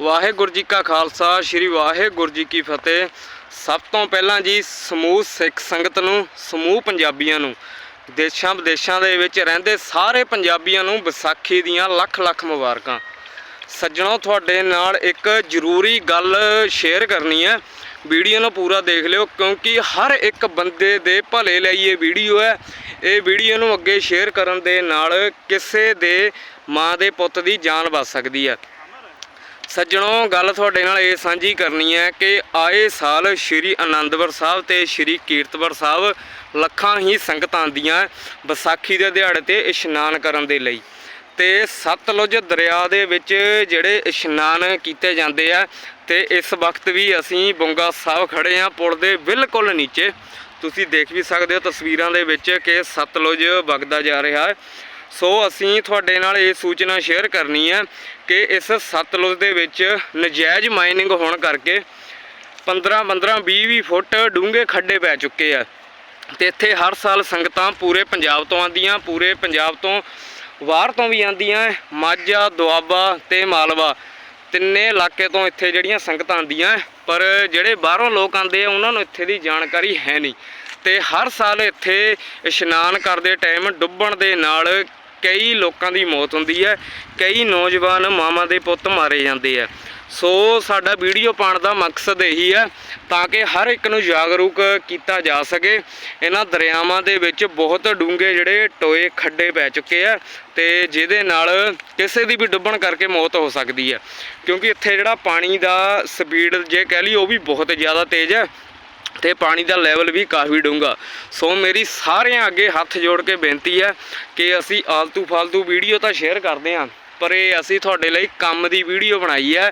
ਵਾਹਿਗੁਰੂ ਜੀ ਕਾ ਖਾਲਸਾ, ਸ੍ਰੀ ਵਾਹਿਗੁਰੂ ਜੀ ਕੀ ਫਤਿਹ। ਸਭ ਤੋਂ ਪਹਿਲਾਂ ਜੀ ਸਮੂਹ ਸਿੱਖ ਸੰਗਤ ਨੂੰ, ਸਮੂਹ ਪੰਜਾਬੀਆਂ ਨੂੰ, ਦੇਸ਼ਾਂ ਵਿਦੇਸ਼ਾਂ ਦੇ ਵਿੱਚ ਰਹਿੰਦੇ ਸਾਰੇ ਪੰਜਾਬੀਆਂ ਨੂੰ ਵਿਸਾਖੀ ਦੀਆਂ ਲੱਖ ਲੱਖ ਮੁਬਾਰਕਾਂ। ਸੱਜਣੋ, ਤੁਹਾਡੇ ਨਾਲ ਇੱਕ ਜ਼ਰੂਰੀ ਗੱਲ ਸ਼ੇਅਰ ਕਰਨੀ ਹੈ। ਵੀਡੀਓ ਨੂੰ ਪੂਰਾ ਦੇਖ ਲਿਓ, ਕਿਉਂਕਿ ਹਰ ਇੱਕ ਬੰਦੇ ਦੇ ਭਲੇ ਲਈ ਇਹ ਵੀਡੀਓ ਹੈ। ਇਹ ਵੀਡੀਓ ਨੂੰ ਅੱਗੇ ਸ਼ੇਅਰ ਕਰਨ ਦੇ ਨਾਲ ਕਿਸੇ ਦੇ ਮਾਂ ਦੇ ਪੁੱਤ ਦੀ ਜਾਨ ਬਚ ਸਕਦੀ ਹੈ। ਸੱਜਣੋ, ਗੱਲ ਤੁਹਾਡੇ ਨਾਲ ਇਹ ਸਾਂਝੀ ਕਰਨੀ ਹੈ ਕਿ ਆਏ ਸਾਲ ਸ਼੍ਰੀ ਅਨੰਦਪੁਰ ਸਾਹਿਬ ਤੇ ਸ਼੍ਰੀ ਕੀਰਤਪੁਰ ਸਾਹਿਬ ਲੱਖਾਂ ਹੀ ਸੰਗਤਾਂ ਆਉਂਦੀਆਂ ਵਿਸਾਖੀ ਦੇ ਦਿਹਾੜੇ ਤੇ ਇਸ਼ਨਾਨ ਕਰਨ ਦੇ ਲਈ। ਤੇ ਸਤਲੁਜ ਦਰਿਆ ਦੇ ਵਿੱਚ ਜਿਹੜੇ ਇਸ਼ਨਾਨ ਕੀਤੇ ਜਾਂਦੇ ਆ, ਤੇ ਇਸ ਵਕਤ ਵੀ ਅਸੀਂ ਬੰਗਾ ਸਾਹਿਬ ਖੜੇ ਆ ਪੁਲ ਦੇ ਬਿਲਕੁਲ ਨੀਚੇ। ਤੁਸੀਂ ਦੇਖ ਵੀ ਸਕਦੇ ਹੋ ਤਸਵੀਰਾਂ ਦੇ ਵਿੱਚ ਕਿ ਸਤਲੁਜ ਵਗਦਾ ਜਾ ਰਿਹਾ ਹੈ। ਸੋ ਅਸੀਂ ਤੁਹਾਡੇ ਨਾਲ ਇਹ ਸੂਚਨਾ ਸ਼ੇਅਰ ਕਰਨੀ ਹੈ ਕਿ ਇਸ ਸਤਲੁਜ ਦੇ ਵਿੱਚ ਨਜਾਇਜ਼ ਮਾਈਨਿੰਗ ਹੋਣ ਕਰਕੇ 15 15 20 20 ਫੁੱਟ ਡੂੰਘੇ ਖੱਡੇ ਪੈ ਚੁੱਕੇ ਆ। ਤੇ ਇੱਥੇ ਹਰ ਸਾਲ ਸੰਗਤਾਂ ਪੂਰੇ ਪੰਜਾਬ ਤੋਂ ਆਉਂਦੀਆਂ, ਪੂਰੇ ਪੰਜਾਬ ਤੋਂ ਬਾਹਰ ਤੋਂ ਵੀ ਆਉਂਦੀਆਂ, ਮਾਝਾ, ਦੁਆਬਾ ਤੇ ਮਾਲਵਾ। ਤਿੰਨੇ ਇਲਾਕੇ ਤੋਂ ਇੱਥੇ ਜਿਹੜੀਆਂ ਸੰਗਤਾਂ ਆਉਂਦੀਆਂ, ਪਰ ਜਿਹੜੇ ਬਾਹਰੋਂ ਲੋਕ ਆਉਂਦੇ ਆ, ਉਹਨਾਂ ਨੂੰ ਇੱਥੇ ਦੀ ਜਾਣਕਾਰੀ ਹੈ ਨਹੀਂ। ਤੇ ਹਰ ਸਾਲ ਇੱਥੇ ਇਸ਼ਨਾਨ ਕਰਦੇ ਟਾਈਮ ਡੁੱਬਣ ਦੇ ਨਾਲ ਕਈ ਲੋਕਾਂ ਦੀ ਮੌਤ ਹੁੰਦੀ ਹੈ, ਕਈ ਨੌਜਵਾਨ ਮਾਵਾਂ ਦੇ ਪੁੱਤ ਮਾਰੇ ਜਾਂਦੇ ਆ। ਸੋ ਸਾਡਾ ਵੀਡੀਓ ਪਾਉਣ ਦਾ ਮਕਸਦ ਇਹੀ ਹੈ, ਤਾਂ ਕਿ ਹਰ ਇੱਕ ਨੂੰ ਜਾਗਰੂਕ ਕੀਤਾ ਜਾ ਸਕੇ। ਇਹਨਾਂ ਦਰਿਆਵਾਂ ਦੇ ਵਿੱਚ ਬਹੁਤ ਡੂੰਘੇ ਜਿਹੜੇ ਟੋਏ ਖੱਡੇ ਪੈ ਚੁੱਕੇ ਆ ਤੇ ਜਿਹਦੇ ਨਾਲ ਕਿਸੇ ਦੀ ਵੀ ਡੁੱਬਣ ਕਰਕੇ ਮੌਤ ਹੋ ਸਕਦੀ ਹੈ। ਕਿਉਂਕਿ ਇੱਥੇ ਜਿਹੜਾ ਪਾਣੀ ਦਾ ਸਪੀਡ ਜੇ ਕਹਿ ਲਈ ਉਹ ਵੀ ਬਹੁਤ ਜ਼ਿਆਦਾ ਤੇਜ਼ ਹੈ। ਤੇ ਪਾਣੀ ਦਾ ਲੈਵਲ ਵੀ ਕਾਫੀ ਡੂੰਘਾ। ਸੋ ਮੇਰੀ ਸਾਰਿਆਂ ਅੱਗੇ ਹੱਥ ਜੋੜ ਕੇ ਬੇਨਤੀ ਹੈ ਕਿ ਅਸੀਂ ਆਲਤੂ ਫਾਲਤੂ ਵੀਡੀਓ ਤਾਂ ਸ਼ੇਅਰ ਕਰਦੇ ਹਾਂ, ਪਰ ਇਹ ਅਸੀਂ ਤੁਹਾਡੇ ਲਈ ਕੰਮ ਦੀ ਵੀਡੀਓ ਬਣਾਈ ਹੈ।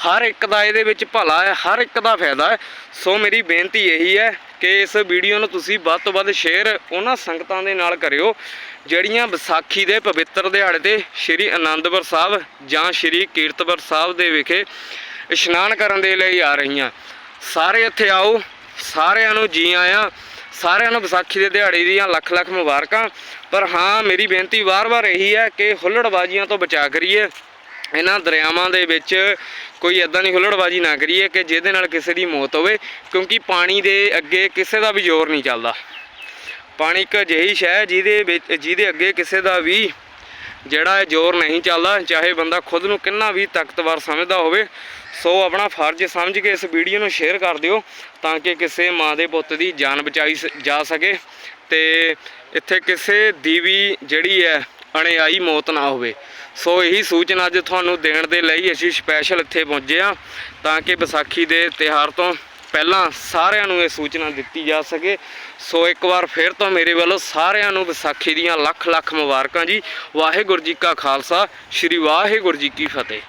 ਹਰ ਇੱਕ ਦਾ ਇਹਦੇ ਵਿੱਚ ਭਲਾ ਹੈ, ਹਰ ਇੱਕ ਦਾ ਫਾਇਦਾ ਹੈ। ਸੋ ਮੇਰੀ ਬੇਨਤੀ ਇਹੀ ਹੈ ਕਿ ਇਸ ਵੀਡੀਓ ਨੂੰ ਤੁਸੀਂ ਵੱਧ ਤੋਂ ਵੱਧ ਸ਼ੇਅਰ ਉਹਨਾਂ ਸੰਗਤਾਂ ਦੇ ਨਾਲ ਕਰਿਓ, ਜਿਹੜੀਆਂ ਵਿਸਾਖੀ ਦੇ ਪਵਿੱਤਰ ਦਿਹਾੜੇ ਤੇ ਸ਼੍ਰੀ ਅਨੰਦਪੁਰ ਸਾਹਿਬ ਜਾਂ ਸ਼੍ਰੀ ਕੀਰਤਪੁਰ ਸਾਹਿਬ ਦੇ ਵਿਖੇ ਇਸ਼ਨਾਨ ਕਰਨ ਦੇ ਲਈ ਆ ਰਹੀਆਂ। ਸਾਰੇ ਇੱਥੇ ਆਓ ਸਾਰਿਆਂ ਨੂੰ ਜੀ ਆਇਆਂ, ਸਾਰਿਆਂ ਨੂੰ ਵਿਸਾਖੀ ਦੇ ਦਿਹਾੜੇ ਦੀਆਂ ਲੱਖ ਲੱਖ ਮੁਬਾਰਕਾਂ। ਪਰ ਹਾਂ, ਮੇਰੀ ਬੇਨਤੀ ਵਾਰ-ਵਾਰ ਇਹੀ ਹੈ ਕਿ ਹੁੱਲੜਬਾਜ਼ੀਆਂ ਤੋਂ ਬਚਾ ਕਰੀਏ। ਇਹਨਾਂ ਦਰਿਆਵਾਂ ਦੇ ਵਿੱਚ ਕੋਈ ਇਦਾਂ ਦੀ ਹੁੱਲੜਬਾਜ਼ੀ ਨਾ ਕਰੀਏ ਕਿ ਜਿਹਦੇ ਨਾਲ ਕਿਸੇ ਦੀ ਮੌਤ ਹੋਵੇ, ਕਿਉਂਕਿ ਪਾਣੀ ਦੇ ਅੱਗੇ ਕਿਸੇ ਦਾ ਵੀ ਜ਼ੋਰ ਨਹੀਂ ਚੱਲਦਾ। ਪਾਣੀ ਇੱਕ ਅਜਿਹੀ ਸ਼ੈ ਜਿਹਦੇ ਵਿੱਚ, ਜਿਹਦੇ ਅੱਗੇ ਕਿਸੇ ਦਾ ਵੀ ਜਿਹੜਾ ਇਹ ਜ਼ੋਰ ਨਹੀਂ ਚੱਲਦਾ, ਚਾਹੇ ਬੰਦਾ ਖੁਦ ਨੂੰ ਕਿੰਨਾ ਵੀ ਤਾਕਤਵਰ ਸਮਝਦਾ ਹੋਵੇ, ਸੋ ਆਪਣਾ ਫਰਜ਼ ਸਮਝ ਕੇ ਇਸ ਵੀਡੀਓ ਨੂੰ ਸ਼ੇਅਰ ਕਰ ਦਿਓ, ਤਾਂ ਕਿ ਕਿਸੇ ਮਾਂ ਦੇ ਪੁੱਤ ਦੀ ਜਾਨ ਬਚਾਈ ਸ- ਜਾ ਸਕੇ ਤੇ ਇੱਥੇ ਕਿਸੇ ਦੀ ਵੀ ਜਿਹੜੀ ਹੈ ਅਣਿਆਈ ਮੌਤ ਨਾ ਹੋਵੇ। ਸੋ ਇਹੀ ਸੂਚਨਾ ਅੱਜ ਤੁਹਾਨੂੰ ਦੇਣ ਦੇ ਲਈ ਅਸੀਂ ਸਪੈਸ਼ਲ ਇੱਥੇ ਪਹੁੰਚੇ ਹਾਂ, ਤਾਂ ਕਿ ਵਿਸਾਖੀ ਦੇ ਤਿਉਹਾਰ ਤੋਂ ਪਹਿਲਾਂ ਸਾਰਿਆਂ ਨੂੰ ਇਹ ਸੂਚਨਾ ਦਿੱਤੀ ਜਾ ਸਕੇ। ਸੋ ਇੱਕ ਵਾਰ ਫਿਰ ਤੋਂ ਮੇਰੇ ਵੱਲੋਂ ਸਾਰਿਆਂ ਨੂੰ ਵਿਸਾਖੀ ਦੀਆਂ ਲੱਖ ਲੱਖ ਮੁਬਾਰਕਾਂ ਜੀ। ਵਾਹਿਗੁਰੂ ਜੀ ਕਾ ਖਾਲਸਾ, ਸ੍ਰੀ ਵਾਹਿਗੁਰੂ ਜੀ ਕੀ ਫਤਿਹ।